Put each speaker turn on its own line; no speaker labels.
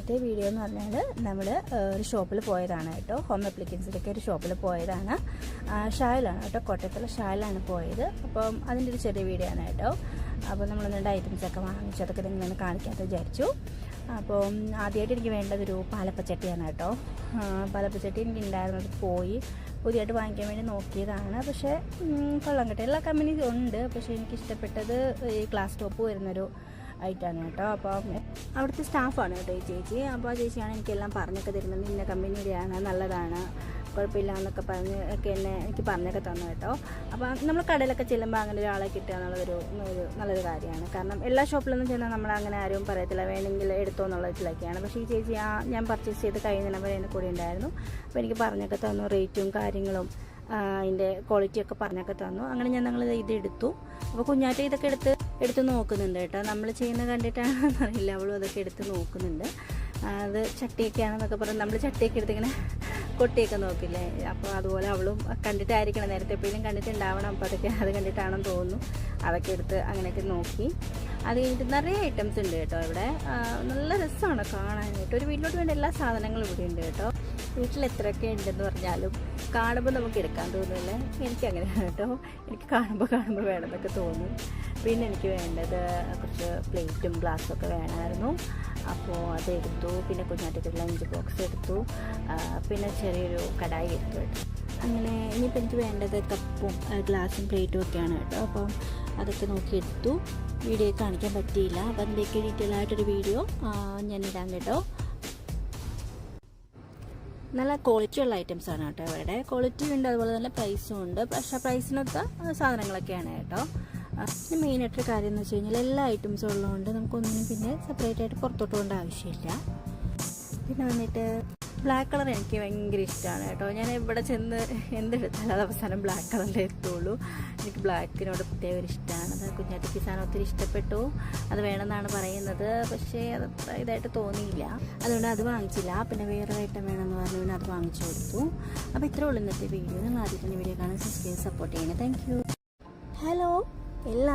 ഇന്നത്തെ വീഡിയോ എന്ന് പറഞ്ഞാൽ നമ്മൾ ഒരു ഷോപ്പിൽ പോയതാണ് കേട്ടോ. ഹോം അപ്ലിക്കൻസിലൊക്കെ ഒരു ഷോപ്പിൽ പോയതാണ്. ഷായലാണ് കേട്ടോ. കോട്ടയത്തുള്ള ഷായിലാണ് പോയത്. അപ്പം അതിന്റെ ഒരു ചെറിയ വീഡിയോ ആണ് കേട്ടോ. അപ്പോൾ നമ്മൾ രണ്ട് ഐറ്റംസ് ഒക്കെ വാങ്ങിച്ചു. അതൊക്കെ നിങ്ങളൊന്ന് കാണിക്കാമെന്ന് വിചാരിച്ചു. അപ്പോൾ ആദ്യമായിട്ട് എനിക്ക് വേണ്ടത് ഒരു പാലപ്പച്ചട്ടിയാണ് കേട്ടോ. പാലപ്പച്ചട്ടി എനിക്ക് ഉണ്ടായിരുന്നത് പോയി പുതിയതായിട്ട് വാങ്ങിക്കാൻ വേണ്ടി നോക്കിയതാണ്. പക്ഷേ കൊള്ളം കിട്ടിയ എല്ലാ കമ്പനീസും ഉണ്ട്. പക്ഷേ എനിക്ക് ഇഷ്ടപ്പെട്ടത് ഈ ഗ്ലാസ് ടോപ്പ് വരുന്നൊരു ആയിട്ടാണ് കേട്ടോ. അപ്പം അവിടുത്തെ സ്റ്റാഫാണ് കേട്ടോ ഈ ചേച്ചി. അപ്പോൾ ചേച്ചിയാണ് എനിക്കെല്ലാം പറഞ്ഞൊക്കെ തരുന്നത്. ഇന്ന കമ്പനിയുടെയാണ് നല്ലതാണ് കുഴപ്പമില്ല എന്നൊക്കെ പറഞ്ഞ് ഒക്കെ എന്നെ എനിക്ക് പറഞ്ഞൊക്കെ തന്നു കേട്ടോ. അപ്പം നമ്മൾ കടയിലൊക്കെ ചെല്ലുമ്പോൾ അങ്ങനെ ഒരാളെ കിട്ടുക എന്നുള്ളതൊരു ഒരു നല്ലൊരു കാര്യമാണ്. കാരണം എല്ലാ ഷോപ്പിലൊന്നും ചെന്നാൽ നമ്മൾ അങ്ങനെ ആരും പറയത്തില്ല. വേണമെങ്കിൽ എടുത്തോ എന്നുള്ള ഇതിലൊക്കെയാണ്. പക്ഷേ ഈ ചേച്ചി ആ ഞാൻ പർച്ചേസ് ചെയ്ത് കഴിയുന്നവരെ എന്റെ കൂടെ ഉണ്ടായിരുന്നു. അപ്പോൾ എനിക്ക് പറഞ്ഞൊക്കെ തന്നു റേറ്റും കാര്യങ്ങളും അതിന്റെ ക്വാളിറ്റിയൊക്കെ പറഞ്ഞൊക്കെ തന്നു. അങ്ങനെ ഞാൻ ഞങ്ങൾ ഇത് എടുത്തു അപ്പോൾ കുഞ്ഞാറ്റ ഇതൊക്കെ എടുത്ത് എടുത്ത് നോക്കുന്നുണ്ട് കേട്ടോ. നമ്മൾ ചെയ്യുന്ന കണ്ടിട്ടാണെന്ന് അറിയില്ല. അവളും അതൊക്കെ എടുത്ത് നോക്കുന്നുണ്ട്. അത് അത് ചട്ടിയൊക്കെയാണെന്നൊക്കെ പറഞ്ഞ് നമ്മൾ ചട്ടിയൊക്കെ എടുത്തിങ്ങനെ കൊട്ടിയൊക്കെ നോക്കില്ലേ? അപ്പോൾ അതുപോലെ അവളും കണ്ടിട്ടായിരിക്കണം. നേരത്തെ എപ്പോഴും കണ്ടിട്ടുണ്ടാവണം. അപ്പോൾ അതൊക്കെ അത് കണ്ടിട്ടാണെന്ന് തോന്നുന്നു. അതൊക്കെ എടുത്ത് അങ്ങനെയൊക്കെ നോക്കി. അത് കഴിഞ്ഞിട്ട് നിറയെ ഐറ്റംസ് ഉണ്ട് കേട്ടോ ഇവിടെ. നല്ല രസമാണ് കാണാനായിട്ട്. ഒരു വീട്ടിലോട്ട് വേണ്ട എല്ലാ സാധനങ്ങളും ഇവിടെ ഉണ്ട് കേട്ടോ. വീട്ടിൽ എത്രയൊക്കെ ഉണ്ടെന്ന് പറഞ്ഞാലും കാണുമ്പോൾ നമുക്ക് എടുക്കാൻ തോന്നുന്നില്ല. അങ്ങനെയാണ് കേട്ടോ. എനിക്ക് കാണുമ്പോൾ കാണുമ്പോൾ വേണമെന്നൊക്കെ തോന്നും. പിന്നെ എനിക്ക് വേണ്ടത് കുറച്ച് പ്ലേറ്റും ഗ്ലാസ്സും ഒക്കെ വേണമായിരുന്നു. അപ്പോൾ അത് എടുത്തു പിന്നെ കുഞ്ഞാറ്റയ്ക്ക് ലഞ്ച് ബോക്സ് എടുത്തു. പിന്നെ ചെറിയൊരു കടായി എടുത്തു കേട്ടോ. അങ്ങനെ ഇനിയിപ്പോൾ എനിക്ക് വേണ്ടത് കപ്പും ഗ്ലാസും പ്ലേറ്റും ഒക്കെയാണ് കേട്ടോ. അപ്പം അതൊക്കെ നോക്കി എടുത്തു. വീഡിയോ കാണിക്കാൻ പറ്റിയില്ല. അപ്പം അതിലേക്ക് ഡീറ്റെയിൽ ആയിട്ടൊരു വീഡിയോ ഞാൻ ഇടാം കേട്ടോ. നല്ല ക്വാളിറ്റി ഉള്ള ഐറ്റംസ് ആണ് കേട്ടോ ഇവിടെ ക്വാളിറ്റി ഉണ്ട് അതുപോലെ നല്ല പ്രൈസും ഉണ്ട്. പക്ഷേ പ്രൈസിനൊത്ത സാധനങ്ങളൊക്കെയാണ് കേട്ടോ. പിന്നെ മെയിനായിട്ട് കാര്യം എന്ന് വെച്ച് കഴിഞ്ഞാൽ എല്ലാ ഐറ്റംസും ഉള്ളതുകൊണ്ട് നമുക്കൊന്നിനും പിന്നെ സെപ്പറേറ്റ് ആയിട്ട് പുറത്തോട്ട് പോകേണ്ട ആവശ്യമില്ല. പിന്നെ വന്നിട്ട് ബ്ലാക്ക് കളർ എനിക്ക് ഭയങ്കര ഇഷ്ടമാണ് കേട്ടോ. ഞാൻ ഇവിടെ ചെന്ന് എന്തെടുത്താലും അത് അവസാനം ബ്ലാക്ക് കളറിലേ എത്തുള്ളൂ. എനിക്ക് ബ്ലാക്കിനോട് പ്രത്യേക ഒരു ഇഷ്ടമാണ് അത് കുഞ്ഞാട്ടിക്ക് സാധനം ഒത്തിരി ഇഷ്ടപ്പെട്ടു. അത് വേണമെന്നാണ് പറയുന്നത്. പക്ഷേ അത് ഇതായിട്ട് തോന്നിയില്ല. അതുകൊണ്ട് അത് വാങ്ങിച്ചില്ല. പിന്നെ വേറെ ഐറ്റം വേണമെന്ന് പറഞ്ഞു അത് വാങ്ങിച്ചു കൊടുത്തു. അപ്പോൾ ഇത്രേ ഉള്ളൂ ഇന്നത്തെ വീഡിയോ നിങ്ങൾ ആദ്യത്തെ വീഡിയോ കാണാൻ സബ്സ്ക്രൈബ് സപ്പോർട്ട് ചെയ്യണേ. താങ്ക് ഹലോ എല്ലാ